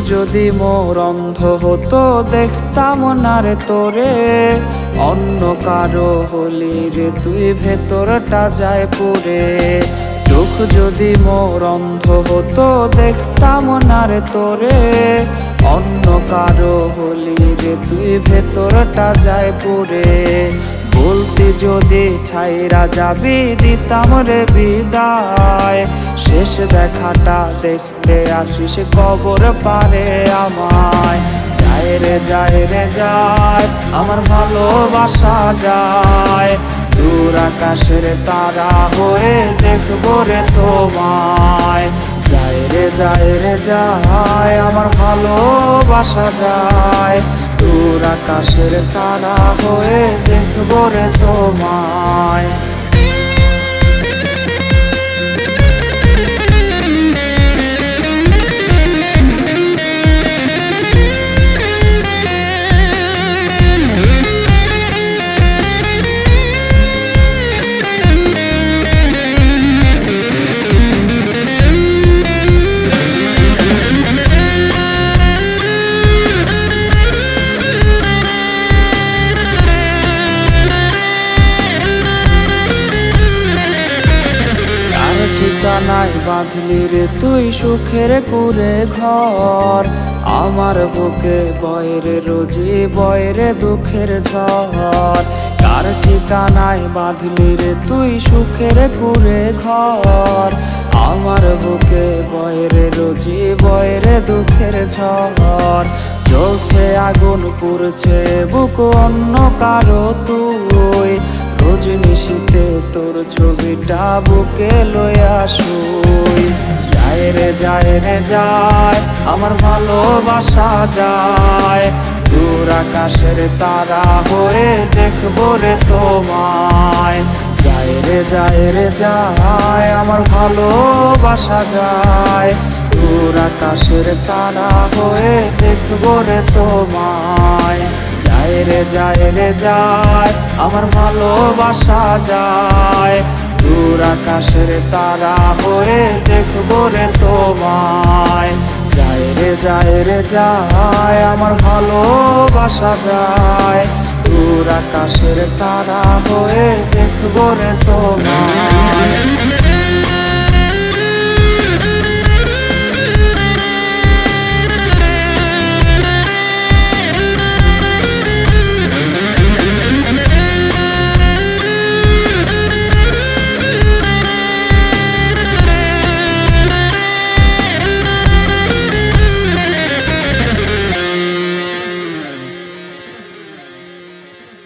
যদি মোর অন্ধ হতো, দেখতাম না রে তোরে। অন্য কারও হলি রে তুই ভেতরটা যায় পুরে। চোখ যদি মোর অন্ধ হতো, দেখতাম না রে তোরে। অন্য কারও হলি রে তুই ভেতরটা যায় পুরে। বলতে যদি ছাইরা যাবি দিতাম রে বিদায়, শেষ দেখাটা দেখতে আসিস কবর পারে আমায়। যায় রে যায় রে, যায়, আমার ভালোবাসা যায়। দূর আকাশের তারা হয়ে দেখব রে তোমায়। যায় রে যায় আমার ভালোবাসা যায়। দূর আকাশের তারা হয়ে দেখব রে তোমায়। ঠিকানায় বাঁধলি রে তুই সুখের করে ঘর। আমার বুকে বয়রে রোজি, বয়রে দুঃখের ঝড়। কার ঠিকানায় বাঁধলি রে তুই সুখের করে ঘর? আমার বুকে বয়রে রোজি, বয়রে দুঃখের ঝড়। জ্বলছে আগুন, পুড়ছে বুক, অন্য কারও তুই নিশিতে তোর ছবিটা বুকে লইয়া শুই যায় রে যায় রে, যায়, আমার ভালোবাসা যায়। দূর আকাশের তারা হয়ে দেখব রে তোমায়। যায় রে যায় রে, যায়, আমার ভালোবাসা যায়। দূর আকাশের তারা হয়ে দেখব রে তোমায়। রে যায় রে যায়, আমার ভালোবাসা যায়। দূর আকাশের তারা হয়ে দেখব রে তোমায়। যায় রে যায় রে, যায়, আমার ভালোবাসা যায়। দূর আকাশের তারা হয়ে দেখব রে তোমায়।